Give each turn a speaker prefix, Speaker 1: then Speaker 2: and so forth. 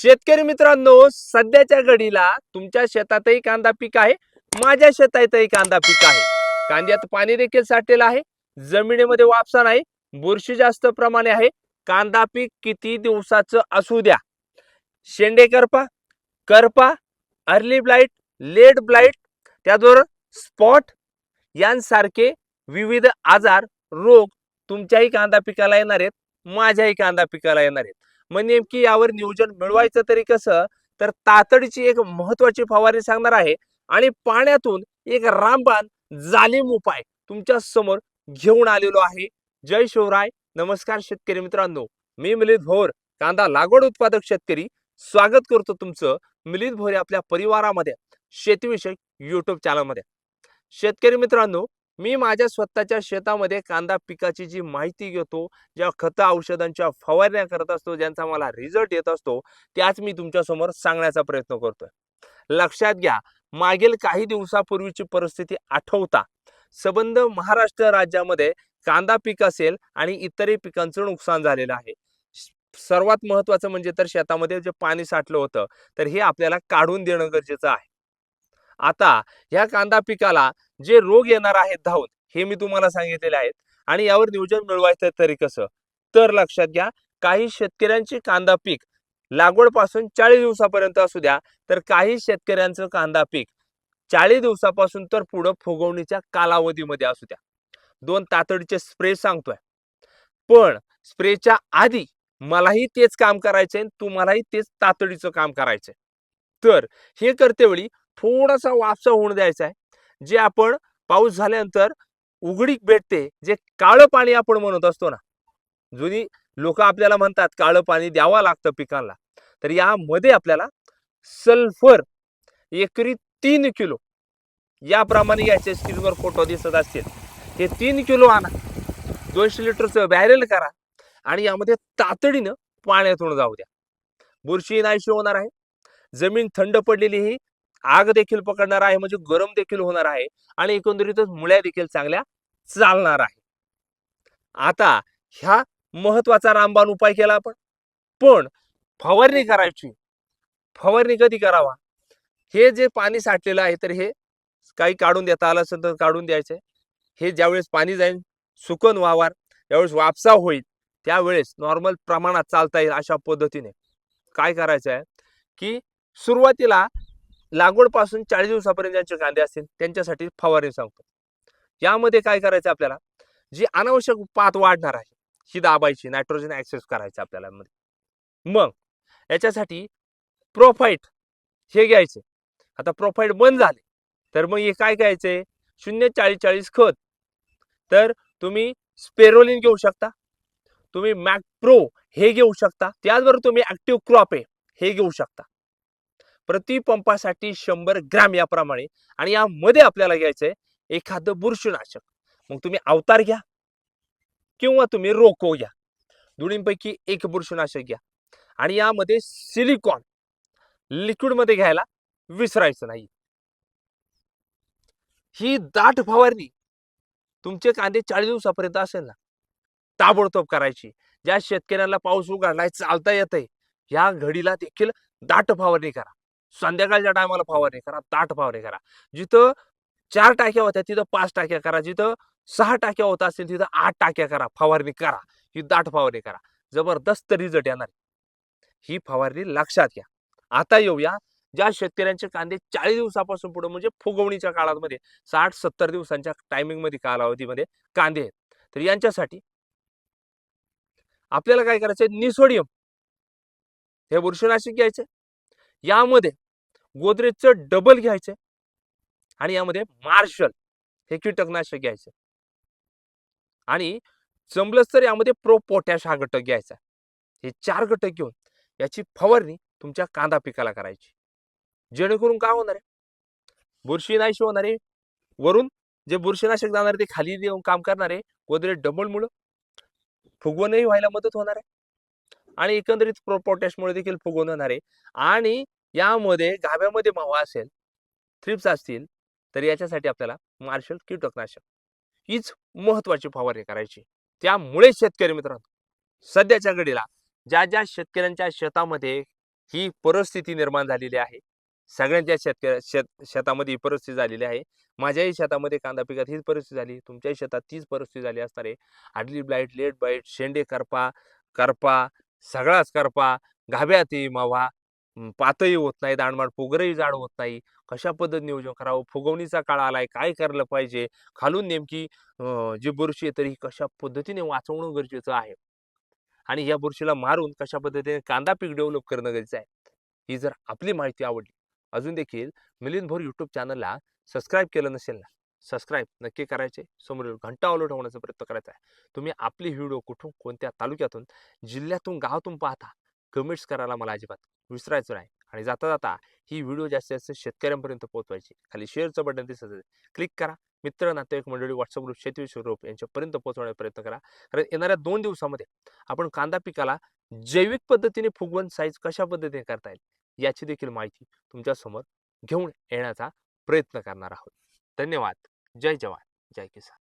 Speaker 1: शेतकरी मित्रांनो सध्याच्या घडीला तुमच्या शेतातही कांदा पीक आहे माझ्या शेतातही कांदा पीक आहे. कांद्यात पाणी देखील साठलेलं आहे जमिनीमध्ये वापसा नाही बुरशी जास्त प्रमाणे आहे. कांदा पीक किती दिवसाचं असू द्या. शेंडे करपा करपा अर्ली ब्लाईट लेट ब्लाईट त्याचबरोबर स्पॉट यांसारखे विविध आजार रोग तुमच्याही कांदा पिकाला येणार आहेत माझ्याही कांदा पिकाला येणार आहेत. मग नेमकी यावर नियोजन मिळवायचं तरी कसं? तर तातडीची एक महत्वाची फवारणी सांगणार आहे आणि पाण्यातून एक रामबाण जालीम उपाय तुमच्यासमोर घेऊन आलेलो आहे. जय शिवराय. नमस्कार शेतकरी मित्रांनो. मी मिलित भोर कांदा लागवड उत्पादक शेतकरी. स्वागत करतो तुमचं मिलित भोरे आपल्या परिवारामध्ये शेतीविषयक युट्यूब चॅनलमध्ये शेतकरी मित्रांनो मी माझ्या स्वतःच्या शेतामध्ये कांदा पिकाची जी माहिती घेतो ज्या खतं औषधांच्या फवारण्या करत असतो ज्यांचा मला रिझल्ट येत असतो त्याच मी तुमच्यासमोर सांगण्याचा प्रयत्न करतोय. लक्षात घ्या मागील काही दिवसापूर्वीची परिस्थिती आठवता. सबंध महाराष्ट्र राज्यामध्ये कांदा पीक असेल आणि इतरही पिकांचं नुकसान झालेलं आहे. सर्वात महत्वाचं म्हणजे तर शेतामध्ये जे पाणी साठलं होतं तर हे आपल्याला काढून देणं गरजेचं आहे. आता ह्या कांदा पिकाला जे रोग येणार आहेत धावून हे मी तुम्हाला सांगितलेले आहेत. आणि यावर नियोजन मिळवायचं तरी कसं? तर लक्षात घ्या काही शेतकऱ्यांचे कांदा पीक लागवडपासून चाळीस दिवसापर्यंत असू द्या तर काही शेतकऱ्यांचं कांदा पीक चाळीस दिवसापासून तर पुढं फुगवणीच्या कालावधीमध्ये असू द्या. दोन तातडीचे स्प्रे सांगतोय. पण स्प्रेच्या आधी मलाही तेच काम करायचंय तुम्हालाही तेच तातडीचं काम करायचंय. तर हे करते वेळी थोडासा वाफसा होऊन द्यायचा आहे. जे आपण पाऊस झाल्यानंतर उघडीक भेटते जे काळं पाणी आपण म्हणत असतो ना जुनी लोक आपल्याला म्हणतात काळं पाणी द्यावं लागतं पिकांना. तर यामध्ये आपल्याला सल्फर एकरी तीन किलो याप्रमाणे घ्यायचे स्क्रीनवर फोटो दिसत असतील. हे तीन किलो आणा. दोनशे लिटरचं बॅरेल करा आणि यामध्ये तातडीनं पाण्यातून जाऊ द्या. बुरशी नाहीशी होणार आहे. जमीन थंड पडलेली ही आग देखील पकडणार आहे म्हणजे गरम देखील होणार आहे आणि एकंदरीतच मुळ्या देखील चांगल्या चालणार आहे. आता ह्या महत्त्वाचा रामबाण उपाय केला आपण. पण फवारणी करायची. फवारणी कधी करावा? हे जे पाणी साठलेलं आहे तर हे काही काढून देता आलं असेल तर काढून द्यायचं. हे ज्यावेळेस पाणी जाईल सुकन वावर ज्यावेळेस वापसा होईल त्यावेळेस नॉर्मल प्रमाणात चालता येईल अशा पद्धतीने. काय करायचं आहे की सुरुवातीला लागवडपासून चाळीस दिवसापर्यंत ज्यांचे कांदे असतील त्यांच्यासाठी फवारणी सांगतो. यामध्ये काय करायचं आपल्याला? जी अनावश्यक पात वाढणार आहे ही दाबायची नायट्रोजन ऍक्सेस करायचं आपल्याला मग याच्यासाठी प्रोफाईट हे घ्यायचे. आता प्रोफाईट बंद झाले तर मग हे काय घ्यायचे? शून्य चाळीस चाळीस खत. तर तुम्ही स्पेरोलिन घेऊ शकता. तुम्ही मॅक प्रो हे घेऊ शकता. त्याचबरोबर तुम्ही ऍक्टिव्ह क्रॉप आहे हे घेऊ शकता. प्रति पंपासाठी शंभर ग्रॅम याप्रमाणे आणि यामध्ये आपल्याला घ्यायचंय एखादं बुरशीनाशक. मग तुम्ही अवतार घ्या किंवा तुम्ही रोको घ्या. दोन्हीपैकी एक बुरशीनाशक घ्या. आणि यामध्ये सिलिकॉन लिक्विडमध्ये घ्यायला विसरायचं नाही. ही दाट फवारणी तुमचे कांदे चाळीस दिवसापर्यंत असेल ना ताबडतोब करायची. ज्या शेतकऱ्यांना पाऊस उघडलाय चालता येतंय या घडीला देखील दाट फवारणी करा. संध्याकाळच्या टायमाला फवारणी करा ताट फवारणी करा. जिथं चार टाक्या होत्या तिथं पाच टाक्या करा. जिथं सहा टाक्या होत असतील तिथं आठ टाक्या करा. फवारणी करा. ही दाट फवारणी करा. जबरदस्त रिझल्ट येणार ही फवारणी लक्षात घ्या. आता येऊया ज्या शेतकऱ्यांचे कांदे चाळीस दिवसापासून पुढे म्हणजे फुगवणीच्या काळामध्ये साठ सत्तर दिवसांच्या टायमिंगमध्ये कालावधीमध्ये कांदे आहेत. तर यांच्यासाठी आपल्याला काय करायचंय? निसोडियम. हे बुरशीनाशक घ्यायचे यामध्ये गोदरेजचं डबल घ्यायचं आणि यामध्ये मार्शल हे कीटकनाशक घ्यायचं. आणि जमलंच तर यामध्ये प्रो पोटॅश हा घटक घ्यायचा. हे चार घटक घेऊन याची फवारणी तुमच्या कांदा पिकाला करायची. जेणेकरून काय होणार आहे? बुरशीनाशी होणार आहे. वरून जे बुरशीनाशक जाणार ते खाली देऊन काम करणार आहे. गोदरेज डबल मुळे. फुगवणही व्हायला मदत होणार आहे. आणि एकंदरीत प्रो पोटॅशमुळे देखील फुगवण होणार आहे. आणि यामध्ये गाभ्यामध्ये मावा असेल थ्रिप्स असतील तर याच्यासाठी आपल्याला मार्शल कीटकनाशक. हीच महत्वाची फवारणी करायची. त्यामुळे शेतकरी मित्रांनो सध्याच्या घडीला ज्या ज्या शेतकऱ्यांच्या शेतामध्ये ही परिस्थिती निर्माण झालेली आहे सगळ्यांच्या शेतकऱ्या शेत शेतामध्ये ही परिस्थिती झालेली आहे. माझ्याही शेतामध्ये कांदा पिकात हीच परिस्थिती झाली तुमच्याही शेतात तीच परिस्थिती झाली असणार आहे. आडली ब्लाईट लेट बाईट शेंडे करपा करपा सगळाच करपा गाभ्यातही मावा पातही होत नाही दाणमाड पोगरही जाड होत नाही. कशा पद्धत नियोजन करावं? फुगवणीचा काळ आलाय काय करायला पाहिजे? खालून नेमकी जी बुरशी आहे तर ही कशा पद्धतीने वाचवणं गरजेचं आहे? आणि या बुरशीला मारून कशा पद्धतीने कांदा पीक डेव्हलप करणं गरजेचं आहे? ही जर आपली माहिती आवडली अजून देखील मिलिंद भोर युट्यूब चॅनलला सबस्क्राईब केलं नसेल ना सबस्क्राईब नक्की करायचे. समोरील घंटा ऑलो होण्याचा प्रयत्न करायचा आहे. तुम्ही आपली व्हिडिओ कुठून कोणत्या तालुक्यातून जिल्ह्यातून गावातून पाहता कमेंट्स करायला मला अजिबात विसरायचं नाही. आणि जाता जाता ही व्हिडिओ जास्तीत जास्त शेतकऱ्यांपर्यंत पोहोचवायची. खाली शेअरचं बटन दिसत क्लिक करा. मित्र नातेवाईक मंडळी व्हॉट्सअप ग्रुप शेती ग्रुप यांच्यापर्यंत पोहोचवण्याचा प्रयत्न करा. कारण येणाऱ्या दोन दिवसामध्ये आपण कांदा पिकाला जैविक पद्धतीने फुगवण साईज कशा पद्धतीने करता येईल याची देखील माहिती तुमच्यासमोर घेऊन येण्याचा प्रयत्न करणार आहोत. धन्यवाद. जय जवान. जय किसान.